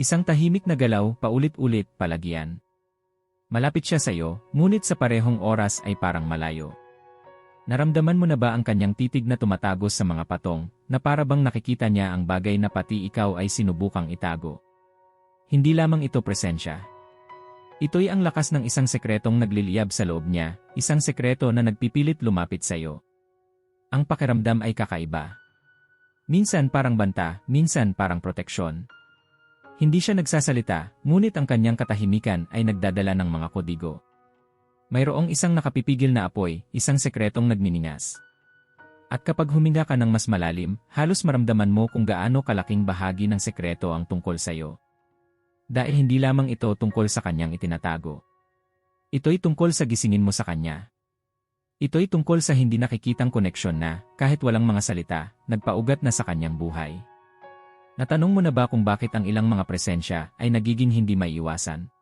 Isang tahimik na galaw, paulit-ulit, palagyan. Malapit siya sa iyo, ngunit sa parehong oras ay parang malayo. Naramdaman mo na ba ang kanyang titig na tumatagos sa mga patong, na para bang nakikita niya ang bagay na pati ikaw ay sinubukang itago? Hindi lamang ito presensya. Ito'y ang lakas ng isang sekretong nagliliyab sa loob niya, isang sekreto na nagpipilit lumapit sa iyo. Ang pakiramdam ay kakaiba. Minsan parang banta, minsan parang proteksyon. Hindi siya nagsasalita, ngunit ang kanyang katahimikan ay nagdadala ng mga kodigo. Mayroong isang nakapipigil na apoy, isang sekretong nagniningas. At kapag huminga ka ng mas malalim, halos maramdaman mo kung gaano kalaking bahagi ng sekreto ang tungkol sa iyo. Dahil hindi lamang ito tungkol sa kanyang itinatago. Ito'y tungkol sa gisingin mo sa kanya. Ito'y tungkol sa hindi nakikitang koneksyon na, kahit walang mga salita, nagpaugat na sa kanyang buhay. Natanong mo na ba kung bakit ang ilang mga presensya ay nagiging hindi maiiwasan?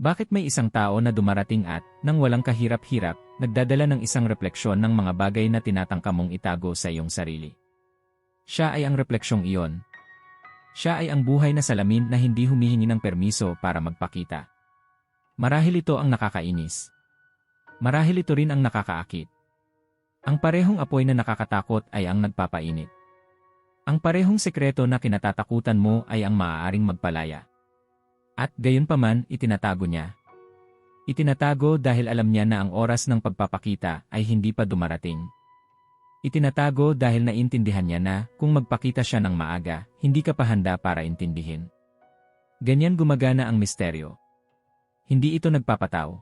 Bakit may isang tao na dumarating at, nang walang kahirap-hirap, nagdadala ng isang refleksyon ng mga bagay na tinatangka mong itago sa iyong sarili? Siya ay ang refleksyong iyon. Siya ay ang buhay na salamin na hindi humihingi ng permiso para magpakita. Marahil ito ang nakakainis. Marahil ito rin ang nakakaakit. Ang parehong apoy na nakakatakot ay ang nagpapainit. Ang parehong sekreto na kinatatakutan mo ay ang maaaring magpalaya. At gayon paman, itinatago niya. Itinatago dahil alam niya na ang oras ng pagpapakita ay hindi pa dumarating. Itinatago dahil naintindihan niya na kung magpakita siya ng maaga, hindi ka pa handa para intindihin. Ganyan gumagana ang misteryo. Hindi ito nagpapataw.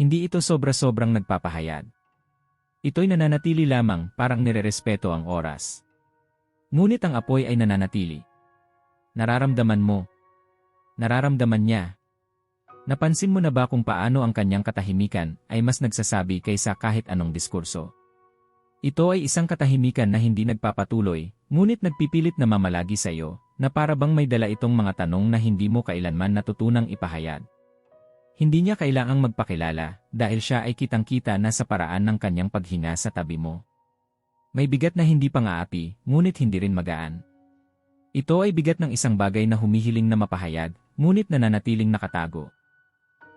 Hindi ito sobra-sobrang nagpapahayag. Ito'y nananatili lamang parang nirerespeto ang oras. Ngunit ang apoy ay nananatili. Nararamdaman mo, Nararamdaman niya. Napansin mo na ba kung paano ang kanyang katahimikan ay mas nagsasabi kaysa kahit anong diskurso? Ito ay isang katahimikan na hindi nagpapatuloy, ngunit nagpipilit na mamalagi sa iyo, na para bang may dala itong mga tanong na hindi mo kailanman natutunang ipahayag. Hindi niya kailangang magpakilala dahil siya ay kitang-kita na sa paraan ng kanyang paghinga sa tabi mo. May bigat na hindi pang-aapi, ngunit hindi rin magaan. Ito ay bigat ng isang bagay na humihiling na mapahayag, ngunit nananatiling nakatago.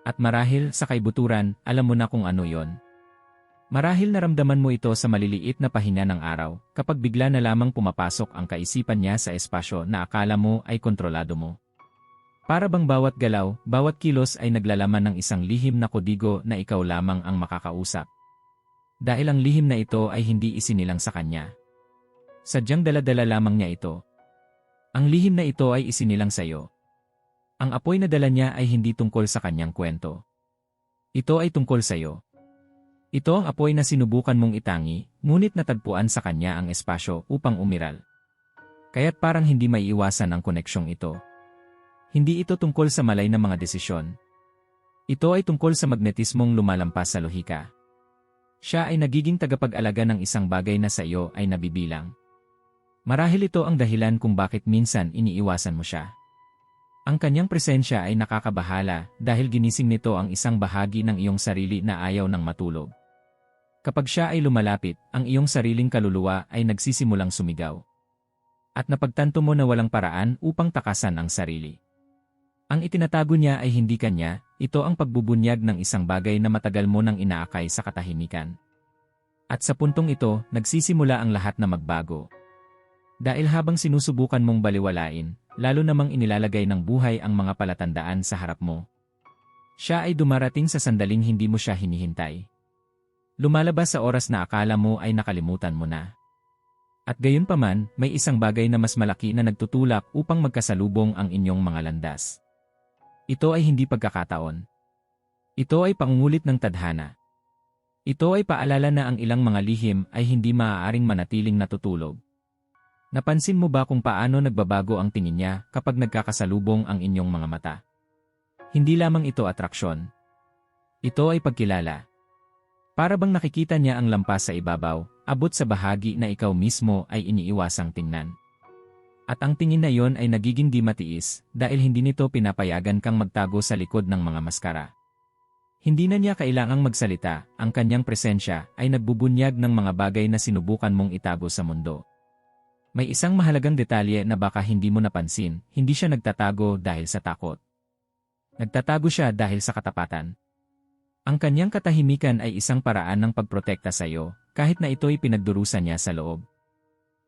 At marahil sa kaibuturan, alam mo na kung ano yon. Marahil naramdaman mo ito sa maliliit na pahinga ng araw, kapag bigla na lamang pumapasok ang kaisipan niya sa espasyo na akala mo ay kontrolado mo. Para bang bawat galaw, bawat kilos ay naglalaman ng isang lihim na kodigo na ikaw lamang ang makakausap. Dahil ang lihim na ito ay hindi isinilang sa kanya. Sadyang daladala lamang niya ito. Ang lihim na ito ay isinilang sa iyo. Ang apoy na dala niya ay hindi tungkol sa kanyang kwento. Ito ay tungkol sa iyo. Ito ang apoy na sinubukan mong itangi, ngunit natagpuan sa kanya ang espasyo upang umiral. Kaya't parang hindi maiiwasan ang koneksyong ito. Hindi ito tungkol sa malay na mga desisyon. Ito ay tungkol sa magnetismong lumalampas sa lohika. Siya ay nagiging tagapag-alaga ng isang bagay na sa iyo ay nabibilang. Marahil ito ang dahilan kung bakit minsan iniiwasan mo siya. Ang kanyang presensya ay nakakabahala dahil ginising nito ang isang bahagi ng iyong sarili na ayaw ng matulog. Kapag siya ay lumalapit, ang iyong sariling kaluluwa ay nagsisimulang sumigaw. At napagtanto mo na walang paraan upang takasan ang sarili. Ang itinatago niya ay hindi kanya, ito ang pagbubunyag ng isang bagay na matagal mo nang inaakay sa katahimikan. At sa puntong ito, nagsisimula ang lahat na magbago. Dahil habang sinusubukan mong baliwalain, lalo namang inilalagay ng buhay ang mga palatandaan sa harap mo. Siya ay dumarating sa sandaling hindi mo siya hinihintay. Lumalabas sa oras na akala mo ay nakalimutan mo na. At gayon paman, may isang bagay na mas malaki na nagtutulak upang magkasalubong ang inyong mga landas. Ito ay hindi pagkakataon. Ito ay pangungulit ng tadhana. Ito ay paalala na ang ilang mga lihim ay hindi maaaring manatiling natutulog. Napansin mo ba kung paano nagbabago ang tingin niya kapag nagkakasalubong ang inyong mga mata? Hindi lamang ito atraksyon. Ito ay pagkilala. Para bang nakikita niya ang lampas sa ibabaw, abot sa bahagi na ikaw mismo ay iniiwasang tingnan. At ang tingin na yon ay nagiging di matiis dahil hindi nito pinapayagan kang magtago sa likod ng mga maskara. Hindi na niya kailangang magsalita, ang kanyang presensya ay nagbubunyag ng mga bagay na sinubukan mong itago sa mundo. May isang mahalagang detalye na baka hindi mo napansin, hindi siya nagtatago dahil sa takot. Nagtatago siya dahil sa katapatan. Ang kanyang katahimikan ay isang paraan ng pagprotekta sa iyo, kahit na ito'y pinagdurusan niya sa loob.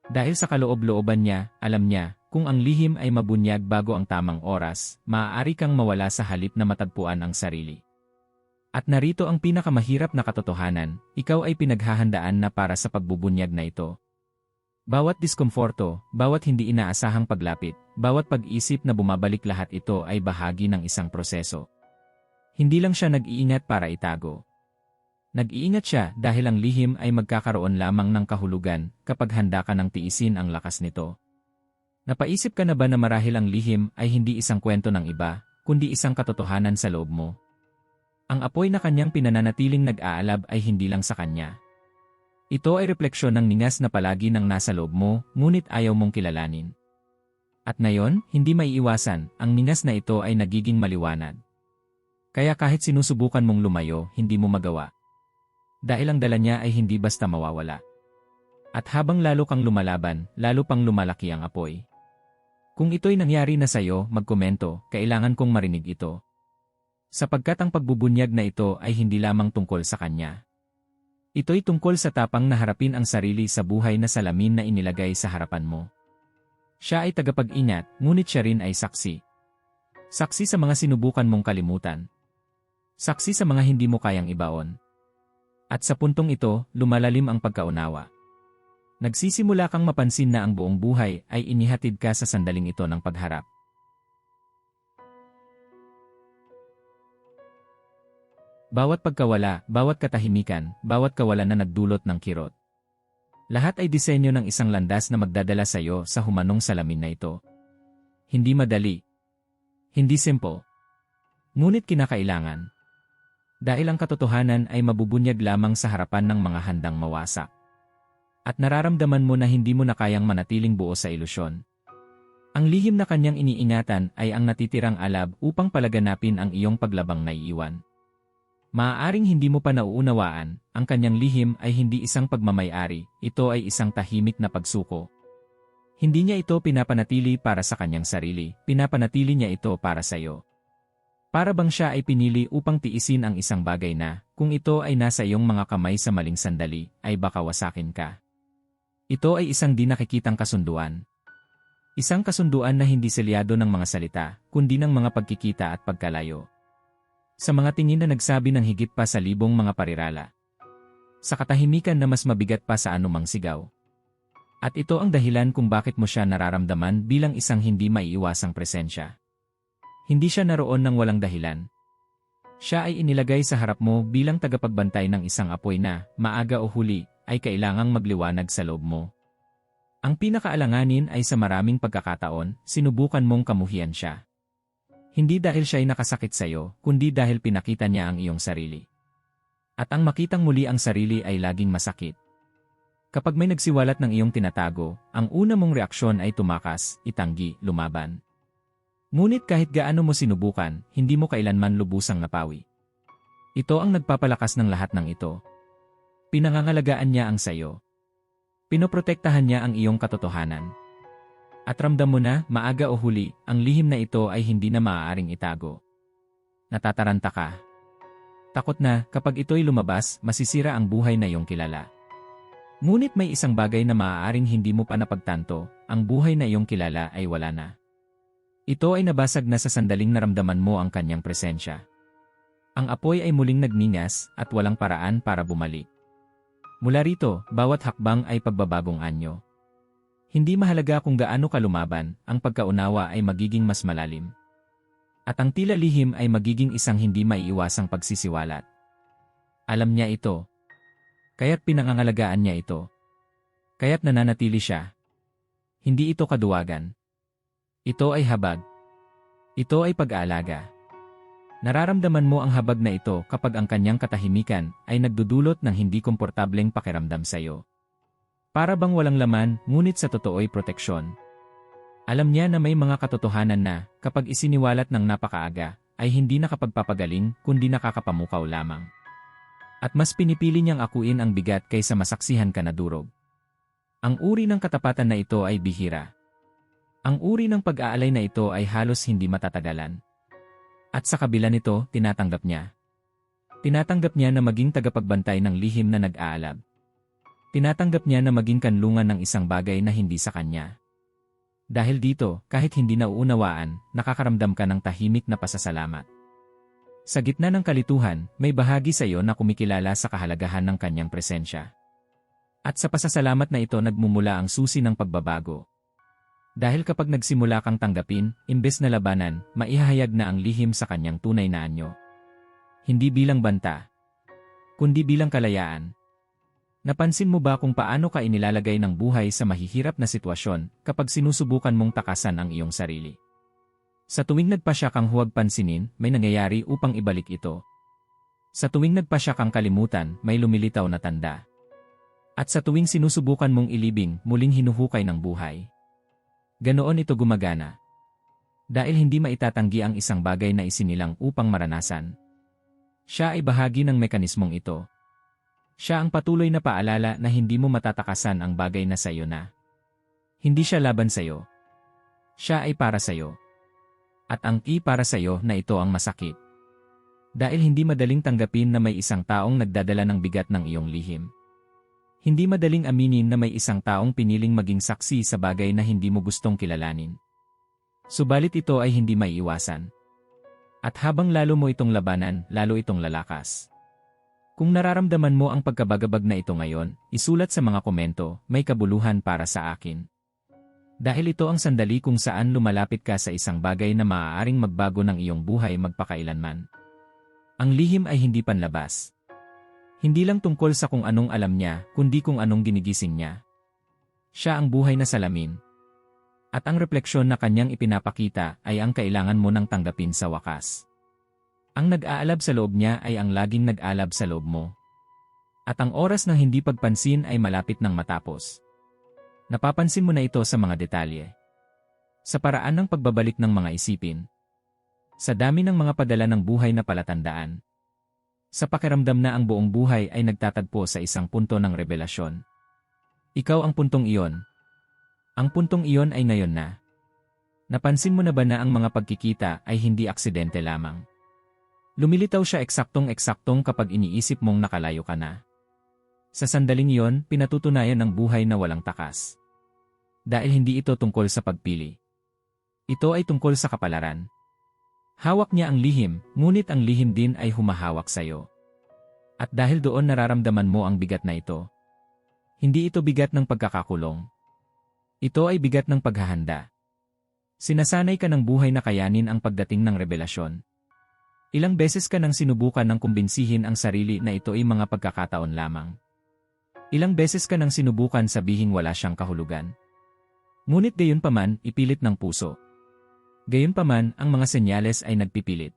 Dahil sa kaloob-looban niya, alam niya, kung ang lihim ay mabunyag bago ang tamang oras, maaari kang mawala sa halip na matagpuan ang sarili. At narito ang pinakamahirap na katotohanan, ikaw ay pinaghahandaan na para sa pagbubunyag na ito. Bawat diskomforto, bawat hindi inaasahang paglapit, bawat pag-isip na bumabalik lahat ito ay bahagi ng isang proseso. Hindi lang siya nag-iingat para itago. Nag-iingat siya dahil ang lihim ay magkakaroon lamang ng kahulugan kapag handa ka ng tiisin ang lakas nito. Napaisip ka na ba na marahil ang lihim ay hindi isang kwento ng iba, kundi isang katotohanan sa loob mo? Ang apoy na kanyang pinananatiling nag-aalab ay hindi lang sa kanya. Ito ay refleksyon ng ningas na palagi nang nasa loob mo, ngunit ayaw mong kilalanin. At ngayon, hindi maiiwasan, ang ningas na ito ay nagiging maliwanag. Kaya kahit sinusubukan mong lumayo, hindi mo magawa. Dahil ang dala niya ay hindi basta mawawala. At habang lalo kang lumalaban, lalo pang lumalaki ang apoy. Kung ito'y nangyari na sa'yo, magkomento, kailangan kong marinig ito. Sapagkat ang pagbubunyag na ito ay hindi lamang tungkol sa kanya. Ito'y tungkol sa tapang na harapin ang sarili sa buhay na salamin na inilagay sa harapan mo. Siya ay tagapag-ingat, ngunit siya rin ay saksi. Saksi sa mga sinubukan mong kalimutan. Saksi sa mga hindi mo kayang ibaon. At sa puntong ito, lumalalim ang pagkaunawa. Nagsisimula kang mapansin na ang buong buhay ay inihatid ka sa sandaling ito ng pagharap. Bawat pagkawala, bawat katahimikan, bawat kawalan na nagdulot ng kirot. Lahat ay disenyo ng isang landas na magdadala sa iyo sa humanong salamin na ito. Hindi madali. Hindi simple. Ngunit kinakailangan. Dahil ang katotohanan ay mabubunyag lamang sa harapan ng mga handang mawasak. At nararamdaman mo na hindi mo na kayang manatiling buo sa ilusyon. Ang lihim na kanyang iniingatan ay ang natitirang alab upang palaganapin ang iyong paglabang naiiwan. Maaaring hindi mo pa nauunawaan, ang kanyang lihim ay hindi isang pagmamayari, ito ay isang tahimik na pagsuko. Hindi niya ito pinapanatili para sa kanyang sarili, pinapanatili niya ito para sa iyo. Para bang siya ay pinili upang tiisin ang isang bagay na, kung ito ay nasa iyong mga kamay sa maling sandali, ay baka wasakin ka. Ito ay isang di nakikitang kasunduan. Isang kasunduan na hindi selyado ng mga salita, kundi ng mga pagkikita at pagkalayo. Sa mga tingin na nagsabi ng higit pa sa libong mga parirala. Sa katahimikan na mas mabigat pa sa anumang sigaw. At ito ang dahilan kung bakit mo siya nararamdaman bilang isang hindi maiiwasang presensya. Hindi siya naroon ng walang dahilan. Siya ay inilagay sa harap mo bilang tagapagbantay ng isang apoy na, maaga o huli, ay kailangang magliwanag sa loob mo. Ang pinakaalanganin ay sa maraming pagkakataon, sinubukan mong kamuhian siya. Hindi dahil siya ay nakasakit sa iyo, kundi dahil pinakita niya ang iyong sarili. At ang makitang muli ang sarili ay laging masakit. Kapag may nagsiwalat ng iyong tinatago, ang una mong reaksyon ay tumakas, itanggi, lumaban. Ngunit kahit gaano mo sinubukan, hindi mo kailanman lubusang napawi. Ito ang nagpapalakas ng lahat ng ito. Pinangangalagaan niya ang sayo. Pinoprotektahan niya ang iyong katotohanan. At ramdam mo na, maaga o huli, ang lihim na ito ay hindi na maaaring itago. Natataranta ka. Takot na, kapag ito'y lumabas, masisira ang buhay na iyong kilala. Ngunit may isang bagay na maaaring hindi mo pa napagtanto, ang buhay na iyong kilala ay wala na. Ito ay nabasag na sa sandaling naramdaman mo ang kanyang presensya. Ang apoy ay muling nagningas at walang paraan para bumalik. Mula rito, bawat hakbang ay pagbabagong anyo. Hindi mahalaga kung gaano ka lumaban, ang pagkaunawa ay magiging mas malalim. At ang tila lihim ay magiging isang hindi maiiwasang pagsisiwalat. Alam niya ito. Kaya't pinangangalagaan niya ito. Kaya't nananatili siya. Hindi ito kaduwagan. Ito ay habag. Ito ay pag-aalaga. Nararamdaman mo ang habag na ito kapag ang kanyang katahimikan ay nagdudulot ng hindi komportableng pakiramdam sa iyo. Para bang walang laman, ngunit sa totoo'y proteksyon. Alam niya na may mga katotohanan na, kapag isiniwalat ng napakaaga, ay hindi nakapagpapagaling kundi nakakapamukaw lamang. At mas pinipili niyang akuin ang bigat kaysa masaksihan ka na durog. Ang uri ng katapatan na ito ay bihira. Ang uri ng pag-aalay na ito ay halos hindi matatagalan. At sa kabila nito, tinatanggap niya. Tinatanggap niya na maging tagapagbantay ng lihim na nag-aalab. Tinatanggap niya na maging kanlungan ng isang bagay na hindi sa kanya. Dahil dito, kahit hindi nauunawaan, nakakaramdam ka ng tahimik na pasasalamat. Sa gitna ng kalituhan, may bahagi sa iyo na kumikilala sa kahalagahan ng kanyang presensya. At sa pasasalamat na ito nagmumula ang susi ng pagbabago. Dahil kapag nagsimula kang tanggapin, imbes na labanan, maihahayag na ang lihim sa kanyang tunay na anyo. Hindi bilang banta, kundi bilang kalayaan. Napansin mo ba kung paano ka inilalagay ng buhay sa mahihirap na sitwasyon kapag sinusubukan mong takasan ang iyong sarili? Sa tuwing nagpasya kang huwag pansinin, may nangyayari upang ibalik ito. Sa tuwing nagpasya kang kalimutan, may lumilitaw na tanda. At sa tuwing sinusubukan mong ilibing, muling hinuhukay ng buhay. Ganoon ito gumagana. Dahil hindi maitatanggi ang isang bagay na isinilang upang maranasan. Siya ay bahagi ng mekanismong ito. Siya ang patuloy na paalala na hindi mo matatakasan ang bagay na sayo na. Hindi siya laban sayo. Siya ay para sayo. At ang key para sayo na ito ang masakit. Dahil hindi madaling tanggapin na may isang taong nagdadala ng bigat ng iyong lihim. Hindi madaling aminin na may isang taong piniling maging saksi sa bagay na hindi mo gustong kilalanin. Subalit ito ay hindi maiiwasan. At habang lalo mo itong labanan, lalo itong lalakas. Kung nararamdaman mo ang pagkabagabag na ito ngayon, isulat sa mga komento, may kabuluhan para sa akin. Dahil ito ang sandali kung saan lumalapit ka sa isang bagay na maaaring magbago ng iyong buhay magpakailanman. Ang lihim ay hindi panlabas, hindi lang tungkol sa kung anong alam niya, kundi kung anong ginigising niya. Siya ang buhay na salamin. At ang refleksyon na kanyang ipinapakita ay ang kailangan mo nang tanggapin sa wakas. Ang nag-aalab sa loob niya ay ang laging nag-alab sa loob mo. At ang oras ng hindi pagpansin ay malapit nang matapos. Napapansin mo na ito sa mga detalye. Sa paraan ng pagbabalik ng mga isipin. Sa dami ng mga padala ng buhay na palatandaan. Sa pakiramdam na ang buong buhay ay nagtatagpo sa isang punto ng revelasyon. Ikaw ang puntong iyon. Ang puntong iyon ay ngayon na. Napansin mo na ba na ang mga pagkikita ay hindi aksidente lamang? Lumilitaw siya eksaktong-eksaktong kapag iniisip mong nakalayo ka na. Sa sandaling iyon, pinatutunayan ng buhay na walang takas. Dahil hindi ito tungkol sa pagpili. Ito ay tungkol sa kapalaran. Hawak niya ang lihim, ngunit ang lihim din ay humahawak sa iyo. At dahil doon nararamdaman mo ang bigat na ito. Hindi ito bigat ng pagkakakulong. Ito ay bigat ng paghahanda. Sinasanay ka ng buhay na kayanin ang pagdating ng revelasyon. Ilang beses ka nang sinubukan ng kumbinsihin ang sarili na ito ay mga pagkakataon lamang. Ilang beses ka nang sinubukan sabihing wala siyang kahulugan. Ngunit gayon paman, ipilit ng puso. Gayunpaman, ang mga senyales ay nagpipilit.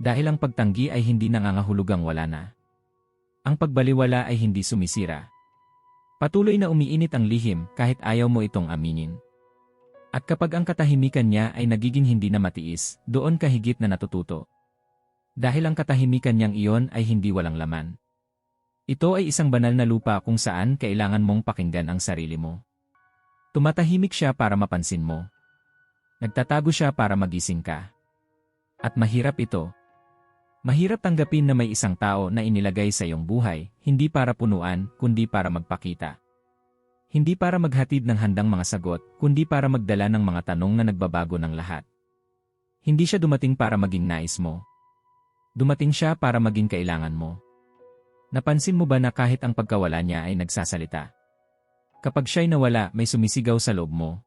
Dahil ang pagtanggi ay hindi nangangahulugang wala na. Ang pagbaliwala ay hindi sumisira. Patuloy na umiinit ang lihim kahit ayaw mo itong aminin. At kapag ang katahimikan niya ay nagiging hindi na matiis, doon ka higit na natututo. Dahil ang katahimikan niyang iyon ay hindi walang laman. Ito ay isang banal na lupa kung saan kailangan mong pakinggan ang sarili mo. Tumatahimik siya para mapansin mo. Nagtatago siya para magising ka. At mahirap ito. Mahirap tanggapin na may isang tao na inilagay sa iyong buhay, hindi para punuan, kundi para magpakita. Hindi para maghatid ng handang mga sagot, kundi para magdala ng mga tanong na nagbabago ng lahat. Hindi siya dumating para maging nais mo. Dumating siya para maging kailangan mo. Napansin mo ba na kahit ang pagkawala niya ay nagsasalita? Kapag siya'y nawala, may sumisigaw sa loob mo,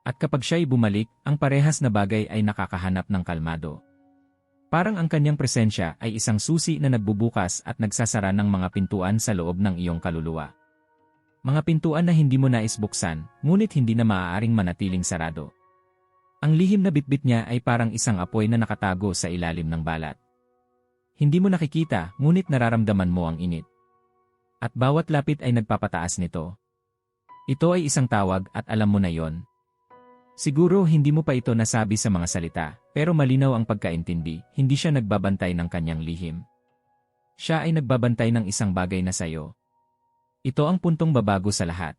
at kapag siya'y bumalik, ang parehas na bagay ay nakakahanap ng kalmado. Parang ang kanyang presensya ay isang susi na nagbubukas at nagsasara ng mga pintuan sa loob ng iyong kaluluwa. Mga pintuan na hindi mo nais buksan, ngunit hindi na maaaring manatiling sarado. Ang lihim na bitbit niya ay parang isang apoy na nakatago sa ilalim ng balat. Hindi mo nakikita, ngunit nararamdaman mo ang init. At bawat lapit ay nagpapataas nito. Ito ay isang tawag at alam mo na yon, Siguro hindi mo pa ito nasabi sa mga salita, pero malinaw ang pagkaintindi, hindi siya nagbabantay ng kanyang lihim. Siya ay nagbabantay ng isang bagay na sayo. Ito ang puntong babago sa lahat.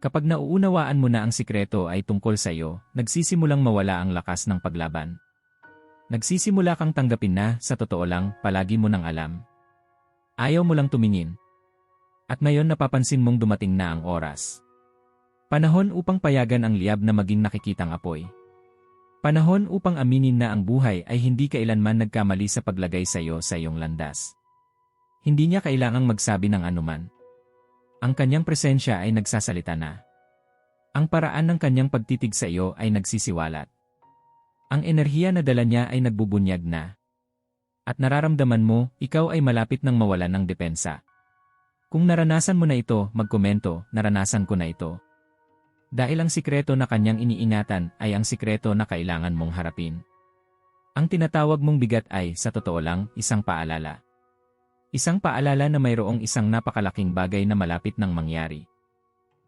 Kapag nauunawaan mo na ang sikreto ay tungkol sa iyo, nagsisimulang mawala ang lakas ng paglaban. Nagsisimula kang tanggapin na, sa totoo lang, palagi mo nang alam. Ayaw mo lang tumingin. At ngayon napapansin mong dumating na ang oras. Panahon upang payagan ang liab na maging nakikitang apoy. Panahon upang aminin na ang buhay ay hindi kailanman nagkamali sa paglagay sa iyo sa iyong landas. Hindi niya kailangang magsabi ng anuman. Ang kanyang presensya ay nagsasalita na. Ang paraan ng kanyang pagtitig sa iyo ay nagsisiwalat. Ang enerhiya na dala niya ay nagbubunyag na. At nararamdaman mo, ikaw ay malapit ng mawalan ng depensa. Kung naranasan mo na ito, magkomento, naranasan ko na ito. Dahil ang sikreto na kanyang iniingatan ay ang sikreto na kailangan mong harapin. Ang tinatawag mong bigat ay, sa totoo lang, isang paalala. Isang paalala na mayroong isang napakalaking bagay na malapit ng mangyari.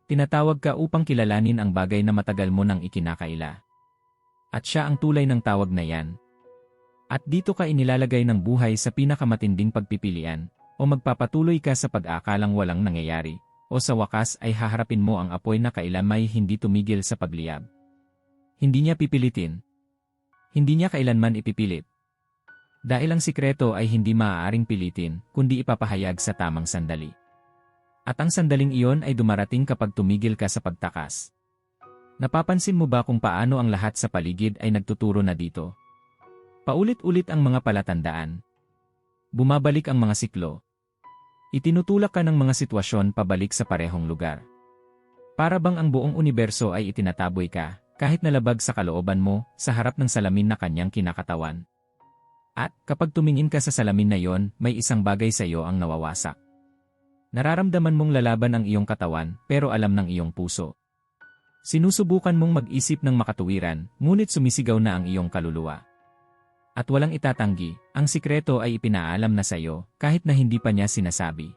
Tinatawag ka upang kilalanin ang bagay na matagal mo nang ikinakaila. At siya ang tulay ng tawag na yan. At dito ka inilalagay ng buhay sa pinakamatinding pagpipilian, o magpapatuloy ka sa pag-aakalang walang nangyayari, o sa wakas ay haharapin mo ang apoy na kailanmay hindi tumigil sa pagliyab. Hindi niya pipilitin. Hindi niya kailanman ipipilit. Dahil ang sikreto ay hindi maaaring pilitin, kundi ipapahayag sa tamang sandali. At ang sandaling iyon ay dumarating kapag tumigil ka sa pagtakas. Napapansin mo ba kung paano ang lahat sa paligid ay nagtuturo na dito? Paulit-ulit ang mga palatandaan. Bumabalik ang mga siklo. Itinutulak ka ng mga sitwasyon pabalik sa parehong lugar. Para bang ang buong universo ay itinataboy ka, kahit nalabag sa kalooban mo, sa harap ng salamin na kanyang kinakatawan. At kapag tumingin ka sa salamin na yon, may isang bagay sa iyo ang nawawasak. Nararamdaman mong lalaban ang iyong katawan, pero alam ng iyong puso. Sinusubukan mong mag-isip ng makatuwiran, ngunit sumisigaw na ang iyong kaluluwa. At walang itatanggi, ang sikreto ay ipinaalam na sa iyo, kahit na hindi pa niya sinasabi.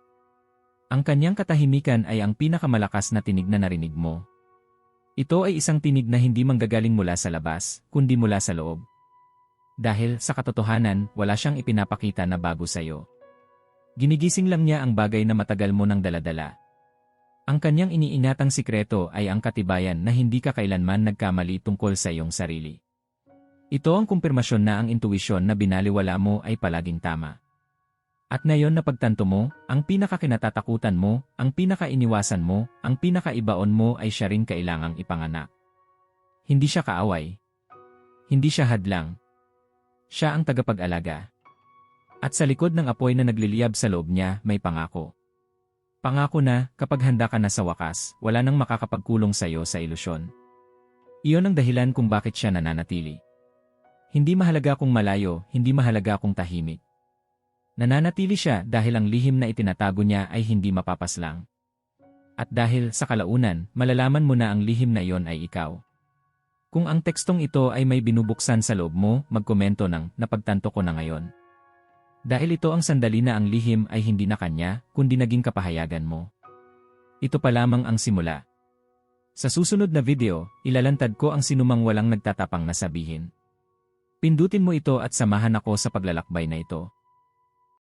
Ang kanyang katahimikan ay ang pinakamalakas na tinig na narinig mo. Ito ay isang tinig na hindi manggagaling mula sa labas, kundi mula sa loob. Dahil sa katotohanan, wala siyang ipinapakita na bago sa iyo. Ginigising lang niya ang bagay na matagal mo nang daladala, ang kanyang iniingatang sikreto ay ang katibayan na hindi ka kailanman nagkamali tungkol sa iyong sarili. Ito ang kumpirmasyon na ang intuwisyon na binaliwala mo ay palaging tama. At ngayon na pagtanto mo, ang pinakakinatatakutan mo, ang pinakainiwasan mo, ang pinakaibaon mo ay siya rin kailangang ipanganak. Hindi siya kaaway. Hindi siya hadlang. Siya ang tagapag-alaga. At sa likod ng apoy na nagliliyab sa loob niya, may pangako. Pangako na, kapag handa ka na sa wakas, wala nang makakapagkulong sa iyo sa ilusyon. Iyon ang dahilan kung bakit siya nananatili. Hindi mahalaga kung malayo, hindi mahalaga kung tahimik. Nananatili siya dahil ang lihim na itinatago niya ay hindi mapapaslang. At dahil sa kalaunan, malalaman mo na ang lihim na iyon ay ikaw. Kung ang tekstong ito ay may binubuksan sa loob mo, magkomento ng napagtanto ko na ngayon. Dahil ito ang sandali na ang lihim ay hindi na kanya, kundi naging kapahayagan mo. Ito pa lamang ang simula. Sa susunod na video, ilalantad ko ang sinumang walang nagtatapang na sabihin. Pindutin mo ito at samahan ako sa paglalakbay na ito.